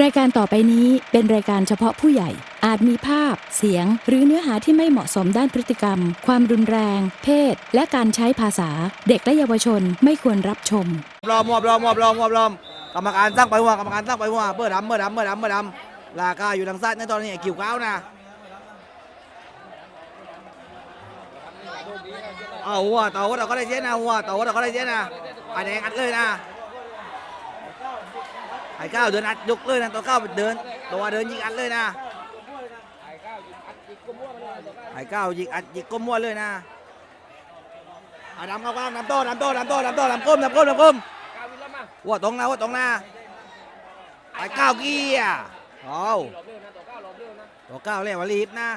รายการต่อไปนี้เป็นรายการเฉพาะผู้ใหญ่ อาจมีภาพ เสียง หรือเนื้อหาที่ไม่เหมาะสมด้านพฤติกรรม ความรุนแรง เพศ และการใช้ภาษา เด็กและเยาวชนไม่ควรรับชม รอมวบรอมวบรอมวบรอมกรรมการตั้งไปหัวกรรมการตั้งไปหัวเมื่อดำเมื่อดำเมื่อดำเมื่อดำราคาอยู่ทางซ้ายในตอนนี้กิ่วก้าวนะเอาหัวต่อหัวเราก็ได้เจ๊นะหัวต่อหัวเราก็ได้เจ๊นะไอแดงอัดเลยนะ อ้ก้าวเดินอัดยกเลยนะตัวก้าวเดิน ตัวเดินยิงอัดเลยนะไอ้ก้าวยิงอัดยิงก้มมั่วเลยนะอ้ดำเข้ากลางดำโต้ดำโต้ดำโต้ดำโต้ดำก้มดำก้มดำก้มหัวตรงนะหัวตรงนะไปก้าวเกียร์เอาตัวก้าวเรียกว่ารีบนะ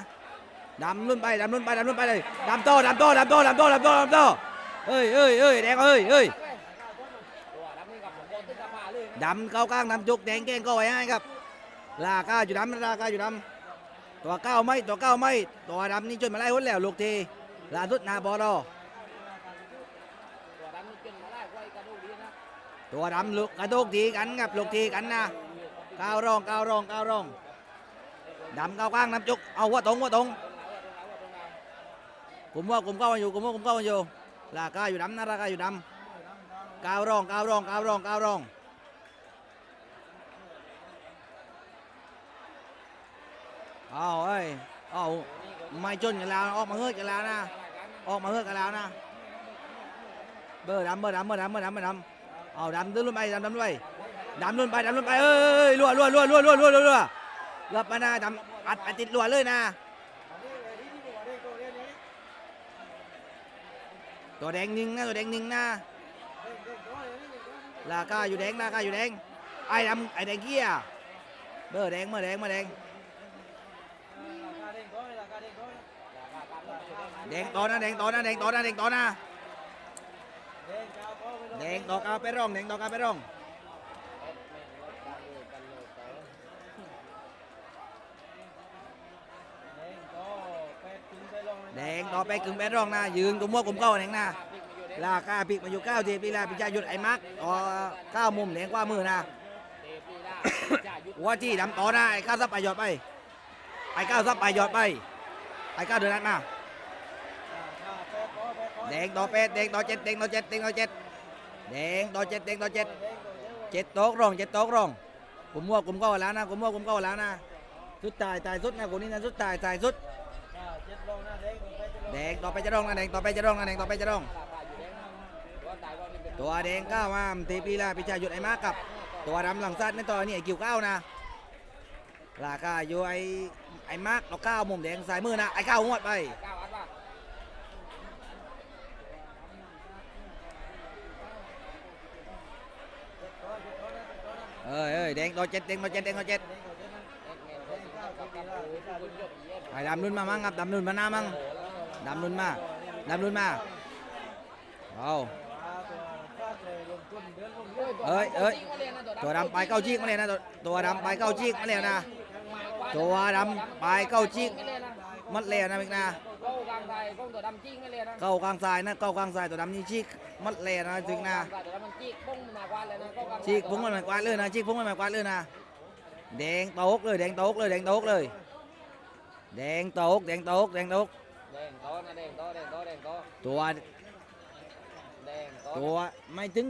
ดำรุ่นไปดำรุ่นไปดำรุ่นไปเลยดำโตดำโตดำโตดำโตดำโตดำโตเอ้ยเอ้ยเอ้ยแดงเอ้ยเอ้ย ดำเข้ากลางดำจุกแดงแกงก็ไว้ให้ครับลาก้าอยู่ดำลาก้าอยู่ดำตัวเก้าไม่ตัวเก้าไม่ตัวดำนี่จนมาไล่หุ้นแล้วลูกทีลาสุดนาบอรอตัวดำลูกกระโดกทีกันครับลูกทีกันนะก้าวรองก้าวรองก้าวรองดำก้าวกลางนำจุกเอาหัวตรงหัวตรงผมว่าผมก้าวมาอยู่ผมว่าผมก้าวมาอยู่ราคาอยู่ดำนะราคาอยู่ดำก้าวรองก้าวรองก้าวรองก้าวรอง เอาเอ้ยเอาไม่จนกันแล้วออกมาเฮือกกันแล้วนะออกมาเฮือกกันแล้วนะเบอร์ดำเบอร์ดำเบอร์ดำเบอร์ดำเบอร์ดำเอาดำรุ่นไปดำดำด้วยดำรุ่นไปดำรุ่นไปเอ้ยรัวรัวรัวรัวรัวรัวรัวรัวรับมานะดำอัดอัดติดรัวเลยนะตัวแดงนิ่งนะตัวแดงนิ่งนะลาคาอยู่แดงลาคาอยู่แดงไอ้ดำไอ้แดงเกี้ยเบอร์แดงเบอร์แดงเบอร์แดง แดงต่อนะแดงต่อนะแดงต่อนะแดงต่อนะแดงดอกอาไปร่องแดงดอกอาไปร่องแดงต่อไปกึ่งไปร่องนะยืนกุมมั่วกุมเก้าแดงนะลากาปิกมาอยู่เก้าทีปีลาปิจายุดไอ้มักต่อเก้ามุมแดงกว่ามือนะหัวที่ดำต่อนะไอ้ก้าวซับไปหยอดไปไอ้ก้าวซับไปหยอดไปไอ้ก้าวเดินนัดมา แดงต่อเป็ดแดงต่อเจ็ดแดงต่อเจ็ดแดงต่อเจ็ดแดงต่อเจ็ดแดงต่อเจ็ดเจ็ดโต๊ะร่องเจ็ดโต๊ะร่องผมมั่วผมก็แล้วนะผมมั่วผมก็แล้วนะสุดตายตายสุดนะคนนี้นะสุดตายตายสุดแดงต่อไปจะร่องนะแดงต่อไปจะร่องนะแดงต่อไปจะร่อง ตัวแดงก้าวมาทีปีลาพิชาหยุดไอ้มากับ ตัวดำหลังซัดในตัวนี้ไอ้กิ่วก้าวนะราคาอยู่ไอ้ไอ้มากเราก้าวมุมแดงสายมือนะไอ้ก้าวงวดไป เอ้ยเอ้ย แดงต่อเจ็ดแดงต่อเจ็ดแดงต่อเจ็ดไอ้ดำนุ่นมามั่งครับดำนุ่นมาหน้ามั่งดำนุ่นมาดำนุ่นมาเอาเอ้ยเอ้ยตัวดำไปเก้าจีกมาเลยนะตัวดำไปเก้าจีกมาเลยนะตัวดำไปเก้าจีกมัดเลยนะมิกนาะ câu càng dài con tờ đâm chiên cái liền á เก้ากลางซ้ายนะเก้ากลางซ้ายตัวดำนี่ชีกมัดเลยนะถึงนะ và tờ đâm chiên bông mà qua lại nó câu càng ชีกพุงมันหมายกวาดเลยนะชีกพุงมันหมายกวาดเลยนะแดงโต๊กเลยแดงโต๊กเลยแดงโต๊กเลยแดงโต๊กแดงโต๊กแดงโต๊ก đèn to nè đèn to đèn to đèn to ตัว đèn to ตัวไม่ถึง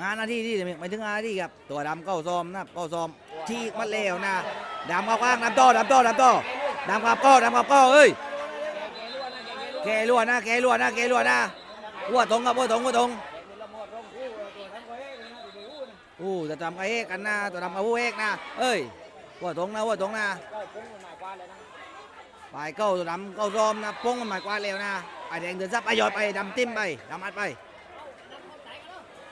งานหน้าที่ที่ไม่ถึงงานหน้าที่ครับตัวดำเข้าซ้อมนะเข้าซ้อมชีกมัดเลวนะดำเข้ากลางดำโตดำโตดำโตดำกับก้อดำกับก้อเอ้ย แกล้วนนะแกล้วนนะแกล้วนนะหัวตรงกับหัวตรงหัวตรงอู้จะทำไอ้เอกกันนะตัวดำกับหัวเอกนะเอ้ยหัวตรงนะหัวตรงนะไปเก้าตัวดำเก้าซ้อมนะพงมันหมายกว่าแล้วนะไอแดงเดินซับไอหยอดไปดำติ้มไปดำอัดไป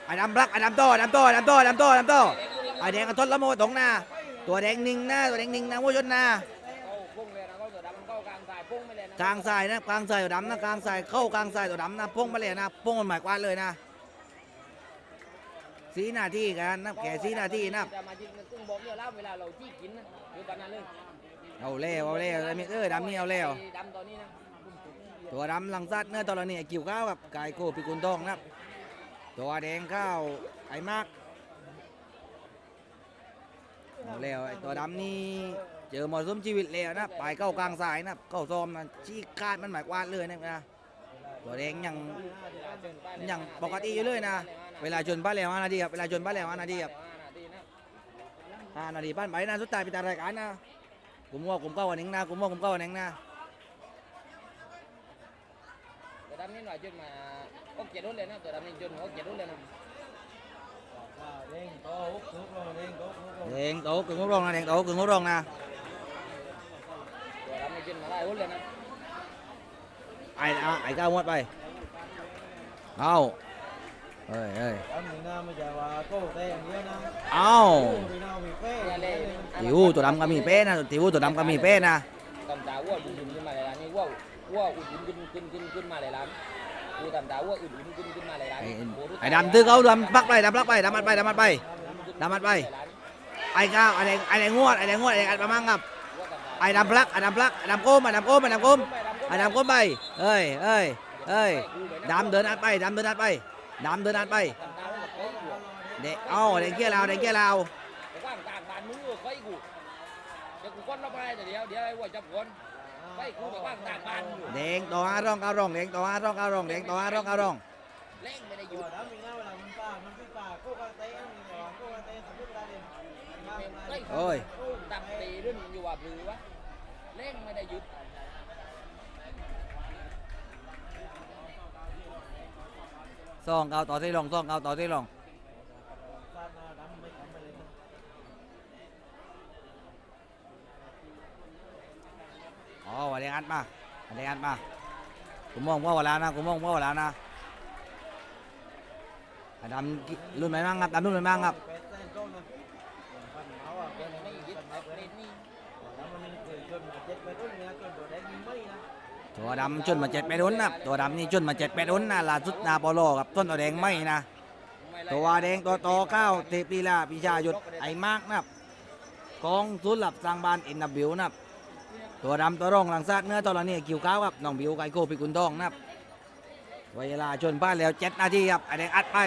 ไอดำรักไอดำโตดำโตดำโตดำโตดำโตไอแดงกระทดละโมตรงหน้าตัวแดงนิ่งนะตัวแดงนิ่งนะวัวชนนะ กลางสายนะกลางสายตัวดำนะกลางสายเข้ากลางสายตัวดำนะพงมาเลยนะพงมันหมายกว่าเลยนะสีหน้าที่กันนะแกสีหน้าที่นะจะมายิงตึ้งบอกเนี่ยแล้วเวลาเราจี้กินนะอยู่ตอนนั้นเลยเอาเล้วเอาเล้วไอ้เออดำนี่เอาเล้วดำตอนนี้นะตัวดำหลังซัดเนื้อตอนนี้กิ่วข้าวกับไก่โคปิกุลทองนะตัวแดงข้าวไอ้มากเอาแล้วไอ้ตัวดำนี่ เจอมรสุมชีวิตแล้วนะปลายเข้ากลางสายนะเข้าซ้อมนะชี้คาดมันหมายกวาดเลยนะนะตัวแดงยังยังปกติอยู่เลยนะ เวลาชนบ้านแล้วห้านาทีครับเวลาชนบ้านแล้วห้านาทีครับห้านาทีนะห้านาทีบ้านไปนะสุดท้ายไปตารายการนะผมว่าผมเข้าวันหนึ่งนะผมว่าผมเข้าวันหนึ่งนะตัวดำนี่หน่อยจนมาโอเครุ่นเลยนะตัวดำนี่จนโอเครุ่นเลยนะแดงโตกึ่งงบรองนะแดงโตกึ่งงบรองนะ ตัวดำนี่จนมา ไอ้อะไอ้ก้าวงวดไป เอาเฮ้ยเฮ้ย Anh Việt Nam bây giờ là có một tay anh nhớ năm เอา Việt Nam bị phê เนี่ยเลยติวตัวดำก็มีเป้นะติวตัวดำก็มีเป้นะ ตำตาวัวอุ่นๆขึ้นมาเลายร้านนี่วัววัวอุ่นๆขึ้นขึ้นขึ้นขึ้นมาเลายร้านกูตำตาวัวอุ่นๆขึ้นขึ้นมาเลายร้านไอ้ไอ้ดำตื้อเขาดำปักไปดำปักไปดำมัดไปดำมัดไป ดำมัดไปไอ้ก้าวไอ้แดงไอ้แดงงวดไอ้แดงงวดไอ้แดงอัดมามั่งครับ ไอ้ดำพลักไอ้ดำพลักไอ้ดำโก้มไอ้ดำโก้มไอ้ดำโก้มไอ้ดำโก้มไปเอ้ยเอ้ยเอ้ยดำเดินอัดไปดำเดินอัดไปดำเดินอัดไปเด็กเอ้าเด็กเกี้ยลาวเด็กเกี้ยลาวว่างกลางบานมึงเฮ้กูเดี๋ยวกูก้นรอบไปเดี๋ยวเดี๋ยวไอ้วัวจับก้นเฮ้กูแต่ว่างกลางบานอยู่เด็กต่อห้าร่องเก้าร่องเด็กต่อห้าร่องเก้าร่องเด็กต่อห้าร่องเก้าร่องเล่งไม่ได้หยุด Rồi đó Việt Nam là mình pha, mình phải pha Cô con tay anh mình rồi, cô con tay không biết ra đi Anh Nam เฮ้ยโอ้ย ตักตีรุ่นอยู่ว่าหรือวะเล่งไม่ได้หยุดซองเก้าต่อที่ร่องซองเก้าต่อที่ร่องอ๋อวันเด็กอัดมาวันเด็กอัดมากูมองว่าเวลานะกูมองว่าเวลานะดำรุ่นไหนบ้างครับดำรุ่นไหนบ้างครับ Pet tay con nè Phần máu à เดี๋ยวไม่หยุด Phần แต่ máu เล่นนี่ Đó mà mình cười chân mà chết phải rút nha Chân đồ đánh như mấy nè ตัวดำจนมาเจ็ดแปดอุ้นนะตัวดำนี่จนมาเจ็ดแปดอุ้นนะล่าสุดนาโปโลกับต้นตัวแดงไม่นะ ตัวแดงตัวโตเก้าเทปีลาพิชาหยุทธไอ้มากนะกองสุนหลับสร้างบ้านเอ็นดับบิวนะตัวดำตัวร่องหลังซาดเนื้อตัวละนี่คิวขาวครับน้องบิวไกโก้พิกุลทองนะเวลาชนบ้านแล้วเจ็ดนาทีครับไอ้แดงอัดไป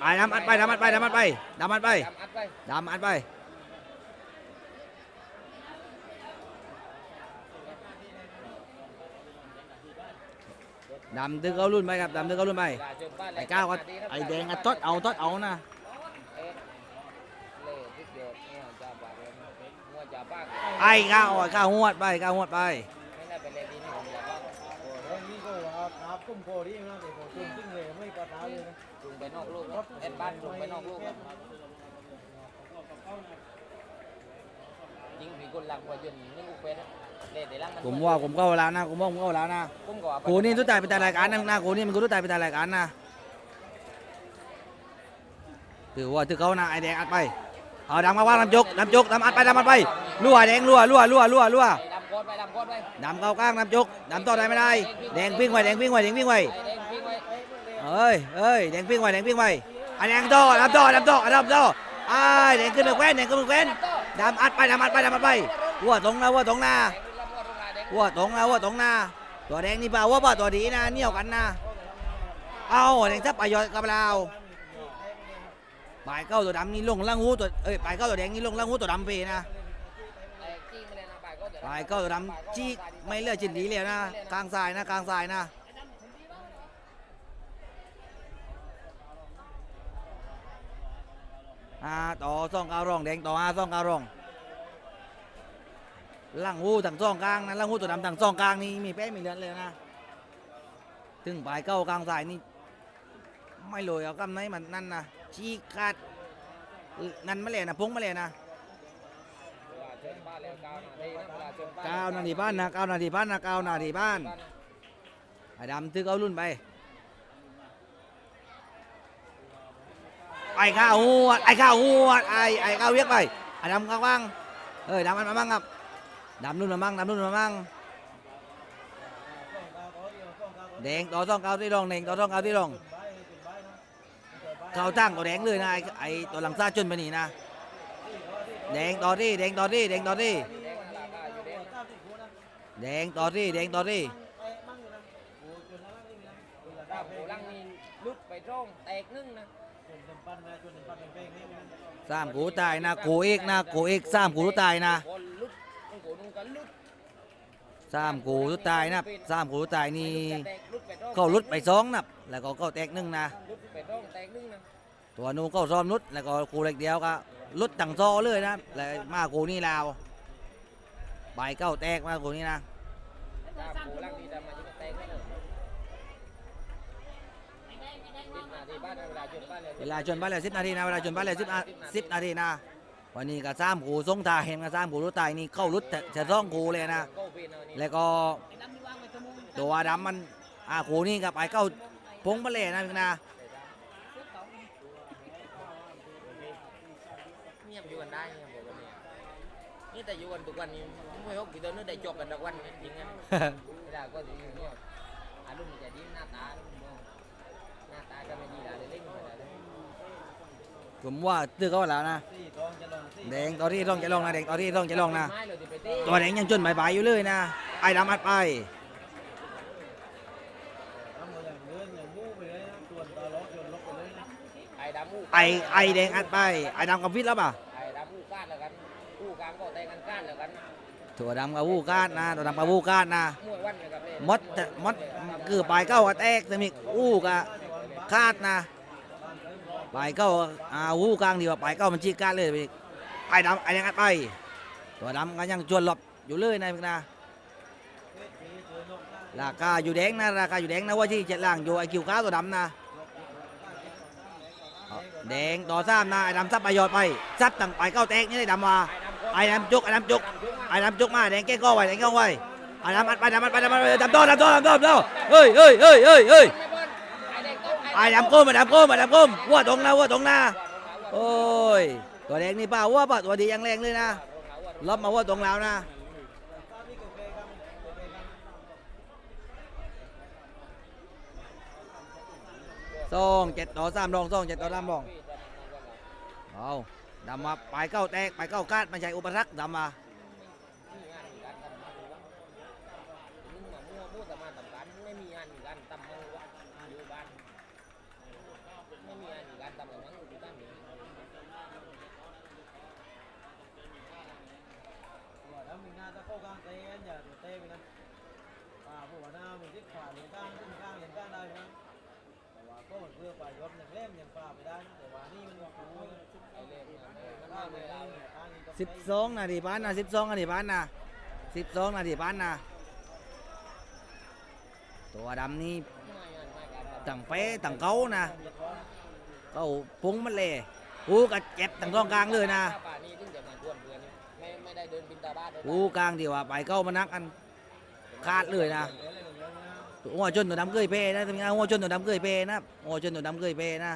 ไอ้ดำอัดไปดำอัดไปดำอัดไปดำอัดไปดำอัดไป ดำดึกเอารุ่นไปครับดำตึกเอารุ่นไปไอ้ก้าวก็ไอ้แดงก็ทดเอาทดเอานะเอ๊ะเล่ทิศเดียวงัวจ่านเลยงัวจ่าบ้านไอ้ก้าวไอ้ก้าวหวดไปก้าวหวดไปไอ้เก้างไปนอกลูกเอ็ดบ้านจุงไปนอกลูก รับยิงมีคนหลังกว่าจนนี่กูเป็นอะเล่นแต่หลังมันผมว่าผมเข้าแล้วนะผมว่าผมเข้าแล้วนะผมก็ว่ากูนี่ทุกแต่เป็นแต่รายการนะนะกูนี่มันกูทุกแต่เป็นแต่รายการนะถือว่าถือเขานะไอ้แดงอัดไปเอาดำมาว่าดำจกดำจกดำอัดไปดำอัดไปรั่วแดงรั่วรั่วรั่วรั่วรั่วไปดำโคตรไปดำโคตรไปดำเข้ากลางดำจกดำต่อได้ไม่ได้แดงปิ้งไว้แดงปิ้งไว้แดงปิ้งไว้ไอ้แดงพิงไว้เอ้ยเอ้ยแดงปิ้งไว้แดงปิ้งไว้ไอ้แดงต่อดำต่อดำต่อดำต่อไอ้แดงขึ้นไปแคว้นแดงขึ้นไปแคว้น ดำอัดไปดำอัดไปดำอัดไปวัวตรงนะวัวตรงนะแดงขึ้นแล้วพวกโรงงานแดงวัวตรงนะวัวตรงนะตัวแดงนี่เปล่าวัวเปล่าตัวดีนะเนี่ยวกันนะเอาแดงทับไปยอยกับเราปลายเก้าตัวดำนี่ลงล่างหูตัวเอ้ยปลายเก้าตัวแดงนี่ลงล่างหูตัวดำไปนะไปลายเดี๋ยวปลายเก้าตัวดำจี้ไม่เลือกจินดีเลยนะกลางทรายนะกลางทรายนะ อ่าต่อซ่องเก้ารองแดงต่อห้าซ่องเก้ารองล่างหูต่างซ่องกลางนะล่างหูตัวดำต่างซ่องกลางนี่มีแป้มีเลือนเลยนะถึงปลายเก้ากลางทรายนี่ไม่โรยเอากำไหนมันนั่นนะชี้ขาดนั่นมาเลยนะพงมาเลยนะเก้านาทีบ้านเก้านาทีบ้านนะเก้านาทีบ้านนะเก้านาทีบ้านไอ้ดำตึกเอารุ่นไป ไอ้ข้าวหัวไอ้ข้าวหัวไอ้ไอ้ข้าวเวียกไปไอ้ดำข้างว่างเอ้ยดำมันมาบ้างครับดำรุ่นมาบ้างดำรุ่นมาบ้างแดงต่อต้องเกาที่รองแดงต่อต้องเกาที่รองเกาตั้งตัวแดงเลยนะไอ้ไอ้ตัวหลังซาจนไปนี่นะแดงต่อที่แดงต่อที่แดงต่อที่แดงเวลาบ้านอยู่แดง cao thì cô nè แดงต่อที่แดงต่อที่โหหลังนี่ลุดไปตรงแตกนึ่งนะ สามกูตายนะกูเอกนะกูเอกสามกูตายนะบอลลุดต้องโกนุ่งกันลุดสามกูตายนะสามกูตายนี่เขาลุดไปสองนะแล้วก็เขาแตกหนึ่งนะตัวนู้ก็ซ้อมลุดแล้วก็กูเล็กเดียวก็ลุดตั้งโซอเลยนะแล้วมากูนี่ลาวใบเก้าแตกมากูนี่นะมาแตกไม่เลยสิบนาทีบ้าน เวลาจนบ้านเลยเวลาชนบ้านแล้วสิบนาทีนะเวลาชนบ้านแล้วสิบสิบนาทีนะวันนี้ก็สามกูทรงตาเห็นก็สามกูรู้ตายนี่เข้าลุดจะจะซ่องกูเลยนะก็เป็นเอานี่แล้วก็ตัวดำมันอากูนี่กับไปเข้าพงมาเลยนะพี่นะเงียบอยู่กันได้เงียบอยู่กันนี่นี่แต่อยู่กันทุกวันนี้ไม่ฮกกี่ตัวนึกได้จบกันทุกวันนี้จริงๆนะไม่ได้ก็อยู่เงียบอารมณ์มันจะดีหน้าตาหน้าตาก็ไม่ดีอะไรเล่นไม่ได้เลย ผมว่าตื้อเขาแล้วนะสี่ทองจะลงสี่แดงตอนที่ต้องจะลงนะแดงตอนที่ต้องจะลงนะไม้เลยที่ไปเต้ตัวแดงยังจนใบๆอยู่เลยนะไอ้ดำอัดไปทำมาอย่างเดินอย่างมู่ไปเลยนะส่วนตาล้อจนลบไปเลยนะไอ้ดำอู้ไอ้ไอ้แดงอัดไปไอ้ดำกับฟิตแล้วป่ะไอ้ดำอู้ก้านแล้วกันอู้กลางก็แต่งกันก้านแล้วกันตัวดำกับวู้กาดนะตัวดำกับวู้กาดนะมวยวันเลยครับเลยมดจะมดคือปลายเก้ากระแตกจะมีอู้กะคาดนะ ปลายเก้าอ่าวู้กลางดีกว่าปลายเก้ามันชี้กาดเลยพี่ไอ้ดำไอ้แดงอัดไป ตัวดำก็ยังจวนหลบอยู่เลยนะพี่นะเวทปีเจอนกได้ราคาอยู่แดงนะราคาอยู่แดงนะว่าที่เจ็ดล่างอยู่ไอคิวค้าตัวดำนะแดงต่อซ้ำนะไอ้ดำซับไปยชน์ไปซับตั้งไปเก้าแตกนี่ได้ดำมาไอ้ดำจุกไอ้ดำจุกไอ้ดำจุกมาแดงแก้ก้อไว้แดงแก้ก้อไว้ไอ้ดำอัดไปดำอัดไปดำอัดไปดำโตดำโตดำโตดำโตเฮ้ยเฮ้ยเฮ้ยเฮ้ยเฮ้ย ไอ้ดำก้มไอ้ดำก้มไอ้ดำก้มวัวตรงนะวัวตรงนะโอ้ยตัวแดงนี่ป้าวัวป้าตัวดียังแรงเลยนะลบมาวัวตรงแล้วนะตามนี้เกิดเกย์ครับเกิดเกย์ครับสองเจ็ดต่อสามรองสองเจ็ดต่อสามรองเอาดำมาไปเก้าแตกไปเก้ากาดไม่ใช่อุปสรรคดำมา ไม่มีงานอยู่กันตำมือวะอยู่บ้านไม่มีงานอยู่กันตำมือมั้งอยู่บ้านนี้ ว่าถ้ามีหน้าจะเข้ากลางเตะอย่าเตะไปนะป่าผู้ว่า หน้ามันทิศขวาเหรียญกลางขึ้นข้างเหรียญกลางได้นะแต่ว่าก็เพื่อป่ายศอย่างเล่มอย่างป่าไปได้นะแต่ว่านี่มันโอ้ไอเล่มันข้างไม่เหรียญได้กลางเนี่ยข้างนี้ก็สิบสองนาทีพันนะสิบสองนาทีพันนะสิบสองนาทีพันนะตัวดำนี่ตั้งเป๊ตั้งเก้านะเขาพุงมันเลยหูกระเจ็บตั้งร่องกลางเลยนะป่านี้ถึงจะมาชวนเพื่อนไม่ไม่ได้เดินบินตาบ้านหูกลางที่ว่าไปเก้ามานักกันขาดเลยนะ หัวจนตัวดำเกยเปนะทำไงหัวจนตัวดำเกยเปนะหัวจนตัวดำเกยเปนะ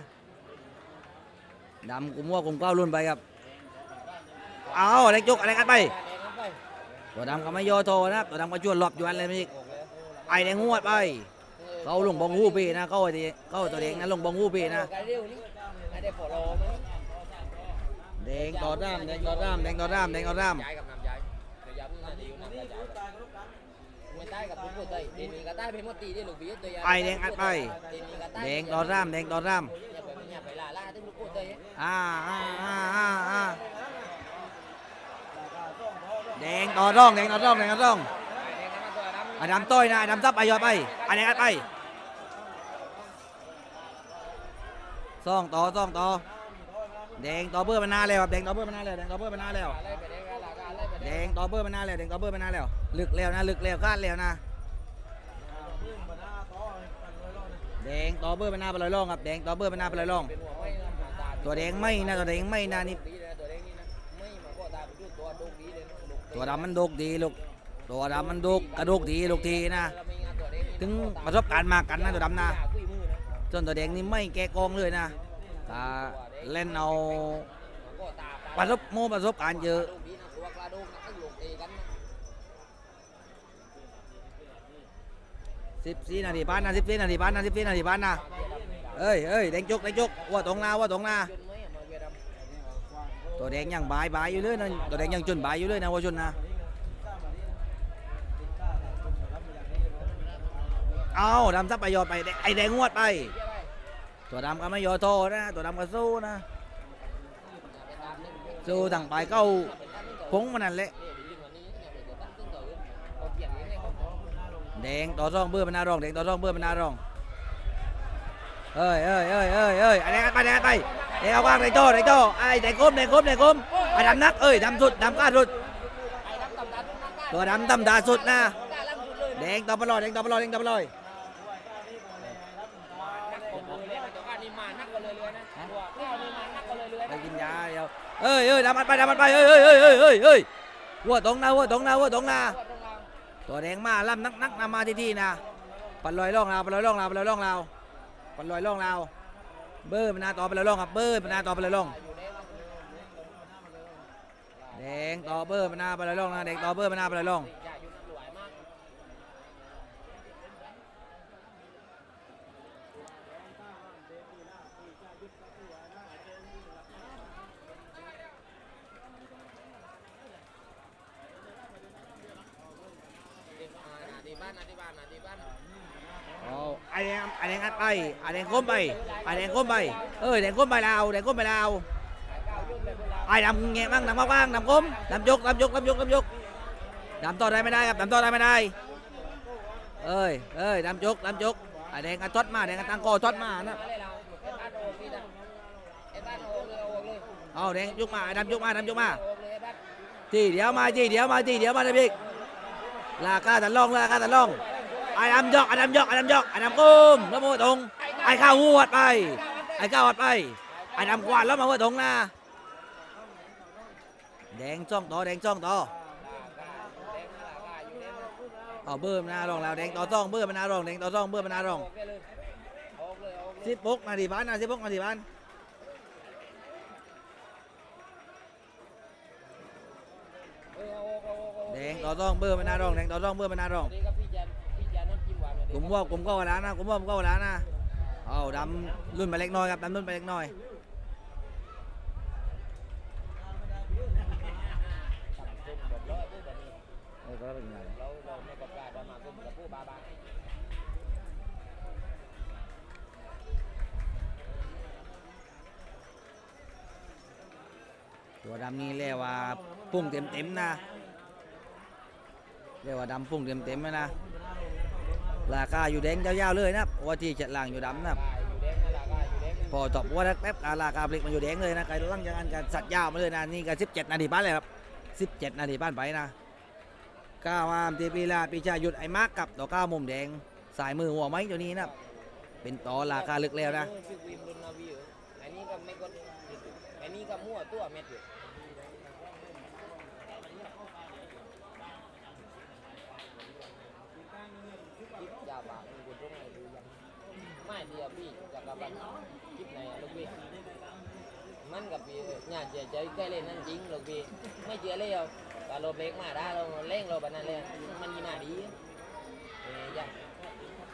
ดำกุมหัวกุมเก้ารุ่นไปครับเอาอะไรจุกอะไรกันไปตัวดำก็ไม่ย่อโทนะตัวดำก็ชวนหลบอยู่อันเลยไม่ไอแดงงวดไป เขาลงบองหูปีนะ เขาไอ้ที่เขาตัวเด็กนะลงบองหูปีนะเร็วนี่ไอ้เด็กปอลอมั้งแดงต่อร่ามแดงต่อร่ามแดงต่อร่ามแดงต่อร่าม ต้กับทุกคนเลยเดนีกับใต้ไปหมดตีได้ลูกบีตัวไอแดงอัดไปแดงต่อร่ามแดงต่อร่ามอย่าไปอย่าไปลาล่าถึงลูกคนเลยอ่าอ่าอ่าอ่าอ่าแดงต่อร่องแดงต่อร่องแดงต่อร่องไอ้แดงกันมาตัวดำไอ้ดำต้อยนะไอ้ดำซับไอ้ยอดไปไอ้แดงอัดไปซ่องต่อซ่องต่อแดงต่อเบอร์มันนานแล้วครับแดงต่อเบอร์มันนานแล้วแดงต่อเบอร์มันนานแล้วอะไรไป แดงกันลากันอะไรไปแดอเบอร์มันนานแล้วแดงตอเบอร์มันนานแล้ว ลึกแล้วนะ ลึกแล้วคาดแล้วนะแดงตอเบอร์มันนานไปลอยล่องครับแดงตอเบอร์มันนานไปลอยล่อง ตัวแดงไม่นะตัวแดงไม่นะนี่ตัวแดงนี่นะตัวดำมันโดกดีลูกตัวดำมันโดกกระโดกดีลูกทีนะ ถึงประสบการณ์มากันนะตัวดำนะส่วนตัวแดงนี่ไม่แกะกองเลยนะเล่นเอาประสบโมประสบการณ์เยอะ สิบสี่นาทีพันนะสิบสี่นาทีพันนะสิบสี่นาทีพันนะเอ้ยเอ้ยแดงจุกแดงจุกว่าตรงนาว่าตรงนาตัวแดงยังบายบายอยู่เลยนะตัวแดงยังจนบายอยู่เลยนะว่าชนนะเอาดำซับไปยอดไปไอแดงงวดไป ตัวดำก็ไม่ยอโตนะตัวดำก็สู้นะสู้ต่างไปเข้าพงมันนั่นแหละ แดงต่อซ่องเบื่อมันน่ารองแดงต่อซ่องเบื่อมันน่ารองเอ้ยเอ้ยเอ้ยเอ้ยเอ้ยไอ้แดงไปแดงไปแดงเอาว่างในโต้ในโต้ไอ้แดงก้มแดงก้มแดงก้มไอ้ดำนักเอ้ยดำสุดดำกล้าสุดไอ้รับตำตาทุกนักได้ตัวดำดำดาสุดนะกล้าแดงต่อปลอยแดงต่อปลอยแดงต่อปลอยนักกว่าเลไปกินยาเดียวเอ้ยเอ้ยดำมันไปดำมันไปเอ้ยเอ้ยเอ้ยเอ้ยเอ้ยวัวตรงนะวัวตรงนะวัวตรงนะ ตัวแดงมาล่ำนักนักนำมาที่ที่นะปันลอยล่องเราปันลอยล่องเราปันลอยล่องเราปันลอยล่องเราเบิร์มนาต่อปันลอยล่องครับเบิร์มนาต่อปันลอยล่องแดงต่อเบิร์มนาปันลอยล่องนะแดงต่อเบอร์มันนาปันลอยล่อง อย่าอยู่นักหลวยมาก ที่บ้านนะที่บ้านนะที่บ้าน อ๋อไอ แดงไอแดงอัดไปไอแดงก้มไปไอแดงก้มไป เอ้ยแดงก้มไปลาวแดงก้มไปลาวขายข้าวยุ่นเลยพวกเราไอดำแงะบ้างดำบ้างดำก้มดำยกดำยกดำยกดำยกดำต่อได้ไม่ได้ครับดำต่อได้ไม่ได้ เอ้ยเอ้ยดำยกดำยกไอแดงอัดช็อตมาแดงอัดตั้งคอช็อตมานะเลยเราไอ้บ้านโอกนี่นะเอาแดงยกมาดำยกมาดำยกมาจีเดี๋ยวมาจีเดี๋ยวมาจีเดี๋ยวมาเลยพี่ลากาตันล่องลากาตันล่อง ไอ้ดำยอกไอ้ดำยอกไอ้ดำยอกไอ้ดำกุ้มแล้วมาหัวตรงไอ้ข้าวหัวดไป ไอ้ข้าวหัวดไป ไอ้ดำกวาดแล้วมาหัวตรงนะแดงจ้องต่อแดงจ้องต่อเอาเบอร์มนารองแล้วแดงต่อจ้องเบอร์มนารองแดงต่อจ้องเบอร์มนารองสิบปุ๊กนาทีบ้านนะสิบปุ๊กนาทีบ้านแดงต่อจ้องเบอร์มนารองแดงต่อจ้องเบอร์มนารอง น้ำจิ้มหวานผมว่าผมก็ว่าแล้วนะผมว่าผมก็ว่าแล้วนะเอาดำรุ่นไปเล็กน้อยครับดำรุ่นไปเล็กน้อยเออก็เป็นไงเราเราไม่กดกล้าเรามาปุ๊บกับผู้บาบาตัวดำนี่เรียกว่าพุ่งเต็มเต็มๆนะเรียกว่าดำพุ่งเต็มเต็มๆนะ ราคาอยู่แดงยาวๆเลยนะว่าที่เจ็ดหลังอยู่ดำนะกายอยู่แดงนั่นะกายอยู่แดงพอจบว่าแป๊บๆราคาพลิกมันอยู่แดงเลยนะไกลตั้งอย่างนั้นกันสัตว์ยาวมาเลยนะนี่ก็สิบเจ็ดนาทีบ้านเลยครับสิบเจ็ดนาทีบ้านไปนะก้าวามทีปีลาปีชาหยุดไอ้มาร์กกับต่อก้าวมุมแดงสายมือหัวไม้ตัวนี้นะเป็นต่อราคาลึกแล้วนะอันนี้ก็ไม่กดอันนี้ก็มั่วตัวเม็ดอยู่คลิปยาวบากมีคนตรงไหนดูยังไม่ เดียวพี่จากกับวันคลิปไหนอะลูกพี่มันกับพี่เนี่ยเจ๊ใจใกล้เล่นนั่นจริงลูกพี่ไม่เชื่อเลยเอาแต่เราเบรกมาได้เราเร่งเราแบบนั้นเลยมันยีมาดีเอ้ยยัง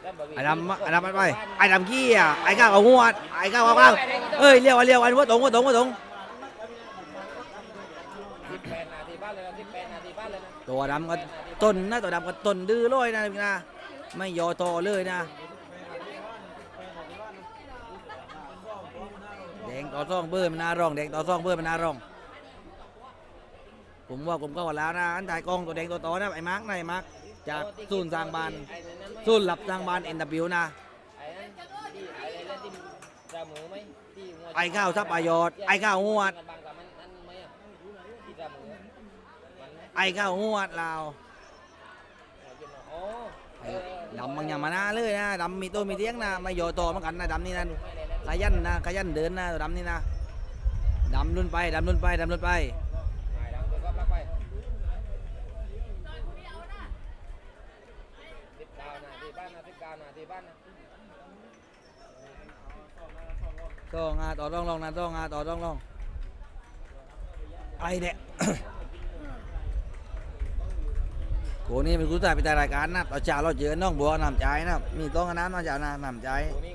แล้วแบบไอ้ดำไอ้ดำไปไปไอ้ดำขี้อะไอ้ก้าวเอาหัวไอ้ก้าวเอาก้าวเอ้ยเรียวเรียวอันหัวตรงหัวตรงหัวตรงสิบแปดนาทีบ้านเลยนะสิบแปดนาทีบ้านเลยนะตัวดำก็ต้นนะตัวดำก็ต้นดื้อร้อยนะพี่นะไม่ยอโตเลยนะแดง ต่อซ่องเบอร์มันน่าร้องแดงต่อซ่องเบอร์มันน่าร้อง ผมว่าผมก็ว่าแล้วนะอันถ่ายกล้องตัวแดงตัวโตนะไอ้มาร์กนะไอ้มาร์กจากศูนย์สร้างบ้านไอ้นั่นไม่ศูนย์หลับสร้างบ้านเอ็นวนะไอ้นั่นที่ไอ้นั่นที่จะหมูไหมที่หัวไอ้ข้าวทับประโยชน์ไอ้ข้าวหวดไอ้ข้าวหวดเราดำบางอย่างมาหน้าเลยนะดำมีตัวมีเทียงนะไม่ยอโตเหมือนกันนะดำนี่นั่น ขยันนะขยันเดินนะตัวดำนี่นะดำนุ่นไปดำนุ่นไปดำนุ่นไปไอ้ดังตัวก็รักไปสิบเก้านต้องงาต่อต้องลองนะต้องงาต่อต้องลองไอเนี่ย โหนี่เป็นกู้ตายไปแต่รายการนะต่อจ่าเราเจอน้องบัวนำใจนะมีต้องกันนะน้องจ่านะนำใจ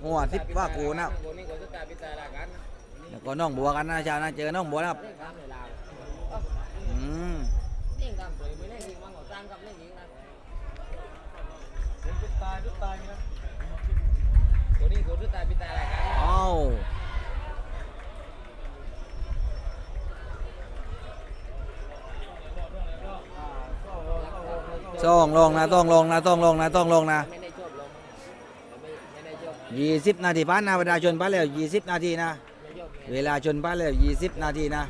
งัวทิพว่ากูนะกูนี่กูสุดท้ายพิจารณากันนะแล้วก็น้องบัวกันนะจ่านะเจอน้องบัวนะอืมเล่นการเผยไม่เล่นยิงมันของสร้างกับเล่นยิงนะเป็นจุดตายจุดตายนี่นะกูนี่กูสุดท้ายพิจารอ้าว ต้องลงนะต้องลงนะต้องลงนะต้องลงนะยี่สิบนาทีป้านนาเวลาชนป้าแล้วยี่สิบนาทีนะ เวลาชนป้าแล้วยี่สิบนาทีนะ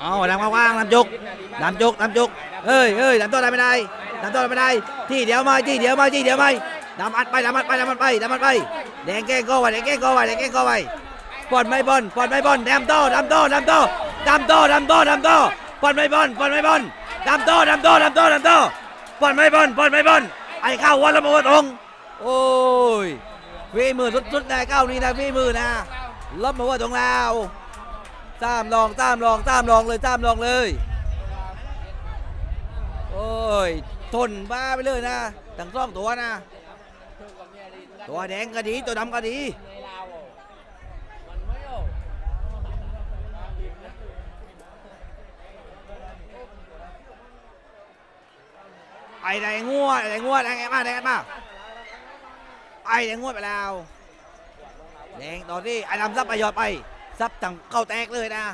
เอาดำกว่างดำจุกดำจุกดำจุกเฮ้ยเฮ้ยดำตัวได้ไม่ได้ ดำต้นไม่ได้ ที่เดียวมาที่เดียวมาที่เดียวมาดำอัดไปดำอัดไปดำอัดไปดำอัดไป แดงแก้งก็ไว้แดงแก้งก็ไว้แดงแก้งก็ไว้ปอนไม่บอลปอนไม่บอลดำโตดำโตดำโตดำโตดำโตดำโตปอนไม่บอลปอนไม่บอลดำโตดำโตดำโตดำโตปอนไม่บอลปอนไม่บอลไอ้ข้าววันละมาตรงโอ้ยฝีมือสุดๆนะก้าวนี้นะฝีมือนะลบมาว่าตรงเราวตามลองตามลองตามลองเลยตามลองเลย โอ้ย ทนบ้าไปเลยนะทั้งสองตัวนะ ตัวแดงก็ดีตัวดำก็ดีไอ้แดงงวดไอ้แดงงวดแดงไงมาแดงไงมาไอ้แดงงวดไปแล้วแดงตอนนี้ไอ้ดำซับไปหยอดไปซับตั้งเข้าแตกเลยนะ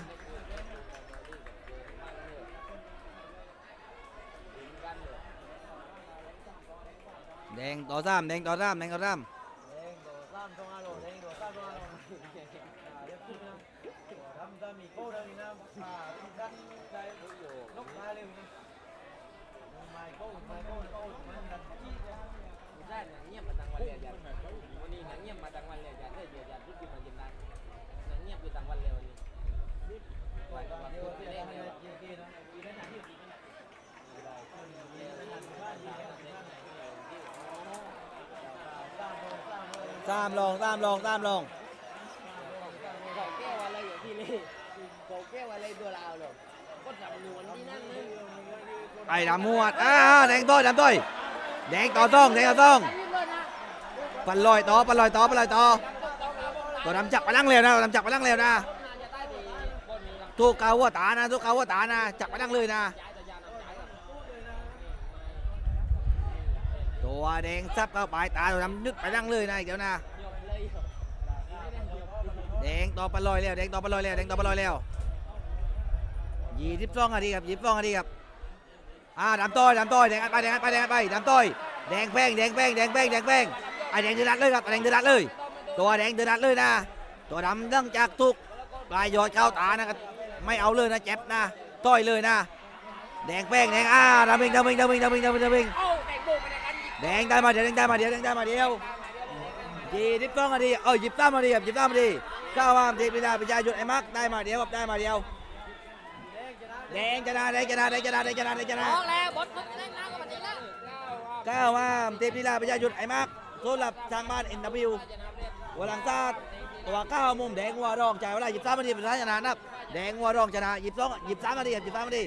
ดงต่อซ้ำแดงต่อซ้ำแดงต่อซ้ำเด้งโดดซ้ำตรงอารมณ์เด้งโดดซ้ำตรงอารมณ์เดี๋ยวพูดนะทำจะมีโค้ดเลยนะอ่าที่ดันใจนกมาเร็วนะไม่โค้ดไม่โค้โค้มันดันที่จะได้หนังเงียบมาตั้งวันเลยอาจารย์วันนี้หนังเงียบมาตั้งวันเลยอาจารย์ได้เดียวอาจารย์ทุกทีมาเย็นได้หนังเงียบอยู่ตั้งวันเลยวันนี้วันวันเดี๋ยวที่ที่เล่นทำเยให้เกียร์นะมีได้หนังที่ดีนะมีได้หนังที่บ้านมีได้หนังที่บ้านสร้างโดยสร้างโดย ตามลองตามลองตามลองเขาแก้วอะไรอย่างที่เล่เขาแก้วอะไรตัวเราหรอกก็จำนวนที่นั่นเลยไอ้ดำมวดอ่าแดงต้อยดำต้อยแดงต่อต้องแดงต่อต้อง ปันลอยต่อปันลอยต่อปันลอยต่อตัวดำจับไปลังเร็วนะตัวดำจับไปลังเร็วนะทุกเขาหัวตานะทุกเขาหัวตานะจับไปลังเลยนะ ตัวแดงซับเข้าไปตาดำนึดไปลังเลยนะเดี๋ยวนะแดงต่อปลอยแล้วแดงต่อปลอยแล้วแดงต่อปลอยแล้วยี่สิบสองนาทีครับยี่สิบสองนาทีครับอ่าดำต้อยดำต้อยแดงไปแดงไปแดงไปดำต้อยแดงแป้งแดงแป้งแดงแป้งแดงแป้งไอแดงเดือดเลยครับไอแดงเดือดเลย ตัวแดงเดือดเลยนะ ตัวดำตั้งจากทุกปลายยอดเข้าตานะครับไม่เอาเลยนะเจ็บนะต้อยเลยนะ แดงแป้งแดงอ่าดำเองดำเองดำเองดำเองดำเองดำเอง แดงได้มาเดี๋ยวแดงได้มาเดี๋ยวแดงได้มาเดียวยี่สิบสองนาทีเออหยิบตามมาดีครับหยิบตามมาดีก้าวมาทีพิธาประชาชนไอ้มักได้มาเดียวครับได้มาเดียวแดงชนะแดงชนะแดงชนะแดงชนะแดงชนะออกแล้วบดปุ๊บเล่นน้ำกับมันเองแล้วก้าวมาเทพลีลาประชาชนไอ้มากสำหรับทางบ้านเอ็นวิววัลังซาดตัวก้าวมุมแดงวัวรองจ่ายเวลาหยิบสามนาทีเป็นชนะนะครับแดงวัวรองชนะหยิบสองหยิบสามนาทีหยิบสามนาที